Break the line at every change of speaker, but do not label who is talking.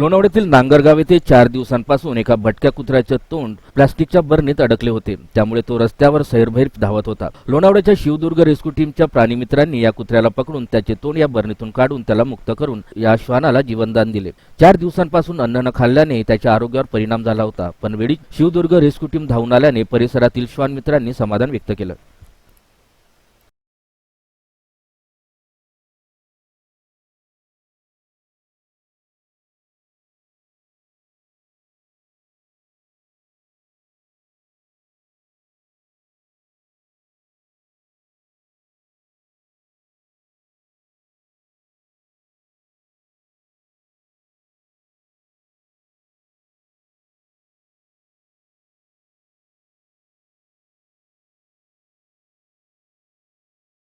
लोणावळ्यातील नांगरगाव येथे चार दिवसांपासून एका भटक्या कुत्र्याचे तोंड प्लास्टिकच्या बरणीत अडकले होते. त्यामुळे तो रस्त्यावर सैरभैर धावत होता. लोणावळ्याच्या शिवदुर्ग रेस्क्यू टीमच्या प्राणीमित्रांनी या कुत्र्याला पकडून त्याचे तोंड या बरणीतून काढून त्याला मुक्त करून या श्वानाला जीवनदान दिले. चार दिवसांपासून अन्न न खाल्ल्याने त्याच्या आरोग्यावर परिणाम झाला होता. पण वेळी शिवदुर्ग रेस्क्यू टीम धावून आल्याने परिसरातील श्वान मित्रांनी समाधान व्यक्त केलं.